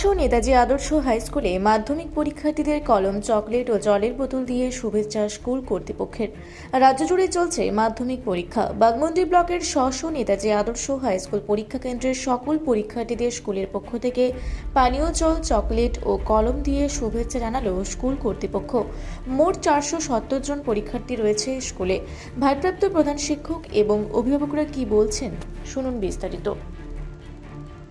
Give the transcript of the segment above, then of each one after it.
স্ব নেতাজি আদর্শ হাই স্কুলে মাধ্যমিক পরীক্ষার্থীদের কলম, চকলেট ও জলের বোতল দিয়ে শুভেচ্ছা স্কুল কর্তৃপক্ষের। রাজ্য জুড়ে চলছে মাধ্যমিক পরীক্ষা। বাগমন্ডি ব্লকের স্ব নেতাজি আদর্শ হাই স্কুল পরীক্ষা কেন্দ্রের সকল পরীক্ষার্থীদের স্কুলের পক্ষ থেকে পানীয় জল, চকলেট ও কলম দিয়ে শুভেচ্ছা জানালো স্কুল কর্তৃপক্ষ। মোট চারশো সত্তর জন পরীক্ষার্থী রয়েছে স্কুলে। ভারপ্রাপ্ত প্রধান শিক্ষক এবং অভিভাবকরা কি বলছেন, শুনুন বিস্তারিত।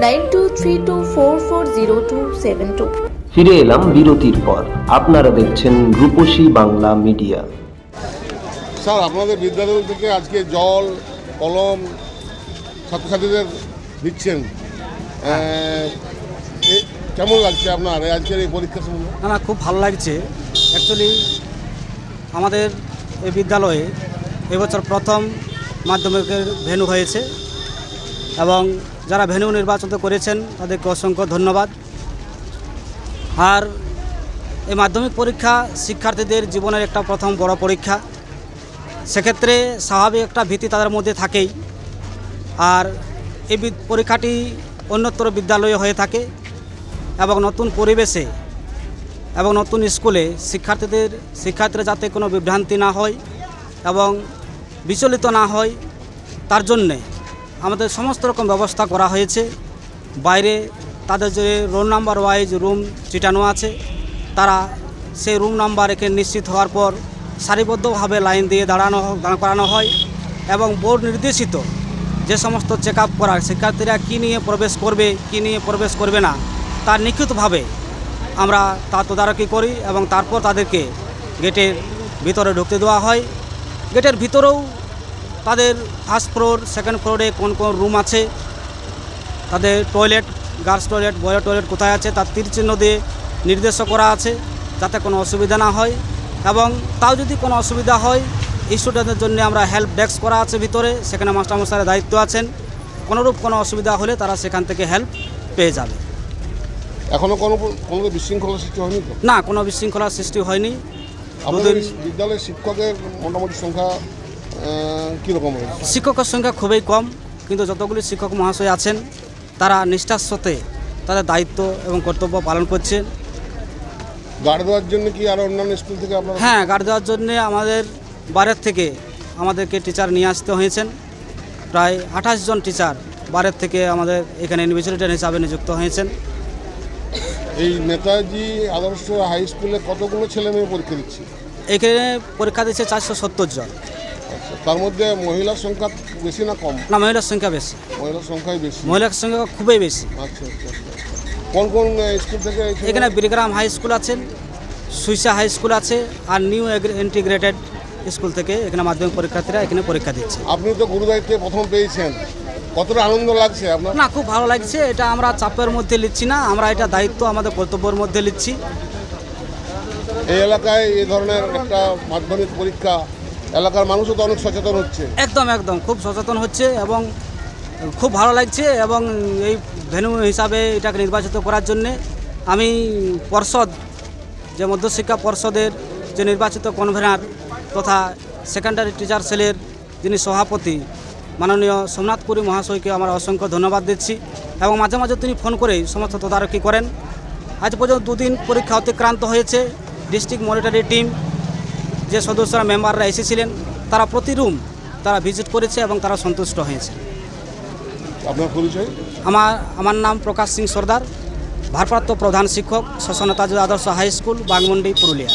nine two three two four four zero two seven two. ফিরে এলাম বিরতির পর। আপনারা দেখছেন রূপসী বাংলা মিডিয়া। স্যার আপনাদের বিদ্যালয় থেকে আজকে জল কলম ছাত্রছাত্রীদের দিচ্ছেন। কেমন লাগছে আপনার আজকের এই পরীক্ষা সময় না না খুব ভালো লাগছে। অ্যাকচুয়ালি আমাদের এই বিদ্যালয়ে এবছর প্রথম মাধ্যমিকের ভেন্যু হয়েছে এবং যারা ভেন্যু নির্বাচন করেছেন, তাদেরকে অসংখ্য ধন্যবাদ। আর এই মাধ্যমিক পরীক্ষা শিক্ষার্থীদের জীবনের একটা প্রথম বড় পরীক্ষা। সেক্ষেত্রে স্বাভাবিক একটা ভীতি তাদের মধ্যে থাকেই। আর এই পরীক্ষাটি অন্যত্র বিদ্যালয়ে হয়ে থাকে এবং নতুন পরিবেশে এবং নতুন স্কুলে শিক্ষার্থীদের শিক্ষার্থীরা যাতে কোনো বিভ্রান্তি না হয় এবং বিচলিত না হয়, তার জন্যে আমাদের সমস্ত রকম ব্যবস্থা করা হয়েছে। বাইরে তাদের যে রোল নাম্বার ওয়াইজ রুম চিটানো আছে, তারা সেই রুম নাম্বার একে নিশ্চিত হওয়ার পর সারিবদ্ধভাবে লাইন দিয়ে দাঁড়ানো, দাঁড় করানো হয় এবং বোর্ড নির্দেশিত যে সমস্ত চেক আপ করার, শিক্ষার্থীরা কী নিয়ে প্রবেশ করবে, কী নিয়ে প্রবেশ করবে না তার নিখুঁতভাবে আমরা তা তদারকি করি এবং তারপর তাদেরকে গেটের ভিতরে ঢুকতে দেওয়া হয়। গেটের ভিতরেও তাদের ফার্স্ট ফ্লোর সেকেন্ড ফ্লোরে কোন কোন রুম আছে? তাদের টয়লেট গার্লস টয়লেট বয়ের টয়লেট কোথায় আছে? তার তীর চিহ্ন দিয়ে নির্দেশ করা আছে যাতে কোনো অসুবিধা না হয়। এবং তাও যদি কোনো অসুবিধা হয় স্টুডেন্টদের জন্য আমরা হেল্প ডেস্ক করা আছে ভিতরে সেখানে মাস্টারমশাইয়ের দায়িত্ব আছেন। কোনোরূপ কোনো অসুবিধা হলে তারা সেখান থেকে হেল্প পেয়ে যাবে। এখনও কোনো কোনো বিশৃঙ্খলা সৃষ্টি হয়নি না কোনো বিশৃঙ্খলার সৃষ্টি হয়নি। বিদ্যালয়ের শিক্ষকের মোটামুটি সংখ্যা কীরকম শিক্ষকের সংখ্যা খুবই কম কিন্তু যতগুলি শিক্ষক মহাশয় আছেন তারা নিষ্ঠার সাথে তাদের দায়িত্ব এবং কর্তব্য পালন করছেন। গার্ড দেওয়ার জন্য কি আরও অন্যান্য স্কুল থেকে আপনারা হ্যাঁ গার্ড দেওয়ার জন্যে আমাদের বাইরের থেকে আমাদেরকে টিচার নিয়ে আসতে হয়েছেন। প্রায় আঠাশ জন টিচার বাইরের থেকে আমাদের এখানে ইনভিজিলেটর হিসাবে নিযুক্ত হয়েছেন। এই নেতাজি আদর্শ হাই স্কুলে কতগুলো ছেলে মেয়ে পরীক্ষা দিচ্ছে? এখানে পরীক্ষা দিচ্ছে চারশো সত্তর জন। তার মধ্যে মহিলার সংখ্যা বেশি না কম? না মহিলার সংখ্যা বেশি। মহিলার সংখ্যাই বেশি। মহিলার সংখ্যা খুবই বেশি। আচ্ছা আচ্ছা আচ্ছা কোন কোন স্কুল থেকে এখানে- এখানে বিরিগ্রাম হাই স্কুল আছেন সুইসা হাই স্কুল আছে আর নিউ ইন্টিগ্রেটেড স্কুল থেকে এখানে মাধ্যমিক পরীক্ষার্থীরা এখানে পরীক্ষা দিচ্ছে। আপনি তো গুরুদায়িত্বে প্রথম পেয়েছেন। কতটা আনন্দ লাগছে আপনার? না খুব ভালো লাগছে এটা আমরা চাপের মধ্যে নিচ্ছি না আমরা এটা দায়িত্ব আমাদের কর্তব্যের মধ্যে নিচ্ছি এই এলাকায় এই ধরনের একটা মাধ্যমিক পরীক্ষা এলাকার মানুষও তো অনেক সচেতন হচ্ছে। একদম একদম, খুব সচেতন হচ্ছে এবং খুব ভালো লাগছে এবং এই ভেন্যু হিসাবে এটাকে নির্বাচিত করার জন্যে আমি পর্ষদ, যে মধ্যশিক্ষা পর্ষদের যে নির্বাচিত কনভেনার তথা সেকেন্ডারি টিচার সেলের যিনি সভাপতি মাননীয় সোমনাথ পুরী মহাশয়কে আমার অসংখ্য ধন্যবাদ দিচ্ছি এবং মাঝে মাঝে তিনি ফোন করেই সমস্ত তদারকি করেন। আজ পর্যন্ত দুদিন পরীক্ষা অতিক্রান্ত হয়েছে ডিস্ট্রিক্ট মনিটারি টিম যে সদস্যরা মেম্বাররা এসেছিলেন তারা প্রতি রুম তারা ভিজিট করেছে এবং তারা সন্তুষ্ট হয়েছে। আপনার পরিচয়? আমার আমার নাম প্রকাশ সিং সর্দার ভারপ্রাপ্ত প্রধান শিক্ষক শশনতাজু Adarsha high school Bagmundi Purulia.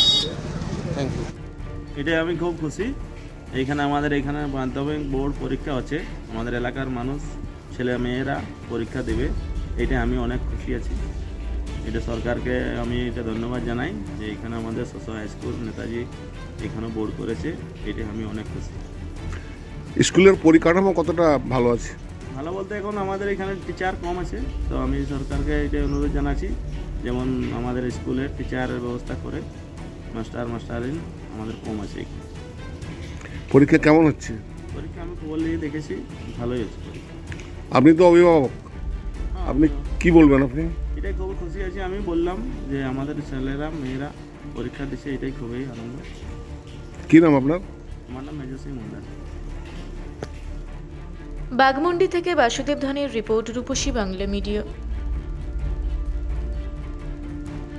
Thank you এটাই আমি খুব খুশি। এইখানে আমাদের এখানে মাধ্যমিক বোর্ড পরীক্ষা আছে। আমাদের এলাকার মানুষ ছেলে মেয়েরা পরীক্ষা দেবে। এটা আমি অনেক খুশি আছি। এটা সরকারকে আমি এটা ধন্যবাদ জানাই যে এখানে আমাদের শশা হাই স্কুল নেতাজি এখানে বোর্ড করেছে এটা আমি অনেক খুশি। স্কুলের পরিকাঠামো কতটা ভালো আছে? ভালো বলতে এখন আমাদের এখানে টিচার কম আছে তো আমি সরকারকে এটা অনুরোধ জানাচ্ছি যেমন আমাদের স্কুলের টিচারের ব্যবস্থা করে মাস্টার মাস্টারিন আমাদের কম আছে। পরীক্ষা কেমন হচ্ছে? পরীক্ষা আমি খবর নিয়ে দেখেছি ভালোই হচ্ছে পরীক্ষা। আপনি তো অভিভাবক। হ্যাঁ, আপনি কি বলবেন আপনি? এটাই খুব খুশি আছি। আমি বললাম যে আমাদের ছেলেরা মেয়েরা পরীক্ষা দিচ্ছে এটাই খুবই আনন্দ। কি নাম আপনার? আমার নাম মেজর সিং মন্ডল বাগমুন্ডি থেকে বাসুদেব ধনের রিপোর্ট রূপসী বাংলা মিডিয়া।